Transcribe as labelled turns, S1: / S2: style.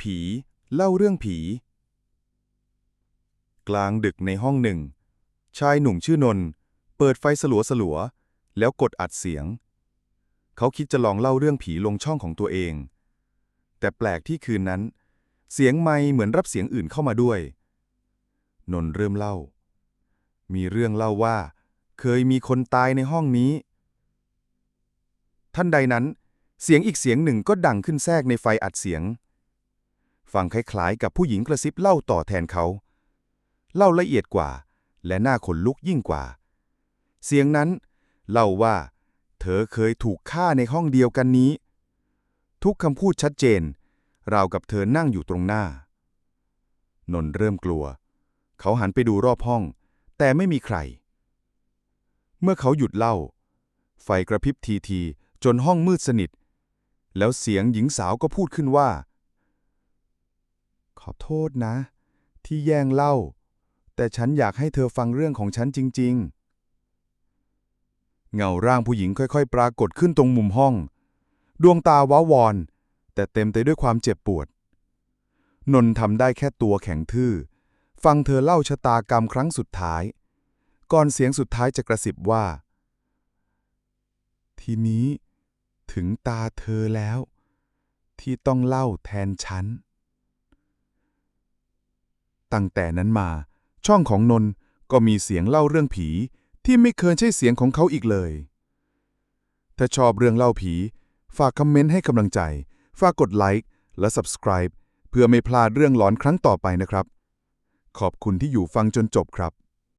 S1: ผี เล่าเรื่องผี กลางดึกในห้องหนึ่ง ชายหนุ่มชื่อนนท์เปิดไฟสลัวสลัว แล้วกดอัดเสียง เขาคิดจะลองเล่าเรื่องผีลงช่องของตัวเอง แต่แปลกที่คืนนั้น เสียงไมค์เหมือนรับเสียงอื่นเข้ามาด้วย นนท์เริ่มเล่า มีเรื่องเล่าว่า เคยมีคนตายในห้องนี้ ท่านใดนั้นเสียงอีกเสียงหนึ่งก็ดังขึ้นแทรกในไฟอัดเสียง ฟังคล้ายๆ กับผู้หญิงกระซิบเล่าต่อแทนเขา เล่าละเอียดกว่า และน่าขนลุกยิ่งกว่า เสียงนั้น เล่าว่า เธอเคยถูกฆ่าในห้องเดียวกันนี้ ทุกคำพูดชัดเจน ราวกับเธอนั่งอยู่ตรงหน้า นนท์เริ่มกลัว เขาหันไปดูรอบห้อง แต่ไม่มีใคร เมื่อเขาหยุดเล่า ไฟกระพริบทีทีๆจนห้องมืดสนิท แล้วเสียงหญิงสาวก็พูดขึ้นว่า อโทษนะ ที่แย่งเล่า แต่ฉันอยากให้เธอฟังเรื่องของฉันจริง ๆ เงาร่างผู้หญิงค่อยๆ ปรากฏขึ้นตรงมุมห้อง ดวงตาว้าวอน แต่เต็มไปด้วยความเจ็บปวด นนท์ทำได้แค่ตัวแข็งทื่อ ฟังเธอเล่าชะตากรรมครั้งสุดท้าย ก่อนเสียงสุดท้ายจะกระสิบว่า ทีนี้ถึงตาเธอแล้ว ที่ต้องเล่าแทนฉัน ตั้งแต่นั้นมา ช่องของนนก็มีเสียงเล่าเรื่องผี ที่ไม่เคยใช่เสียงของเขาอีกเลย ถ้าชอบเรื่องเล่าผี ฝากคอมเมนต์ให้กำลังใจ ฝากกดไลค์และ subscribe เพื่อไม่พลาดเรื่องหลอนครั้งต่อไปนะครับ ขอบคุณที่อยู่ฟังจนจบครับ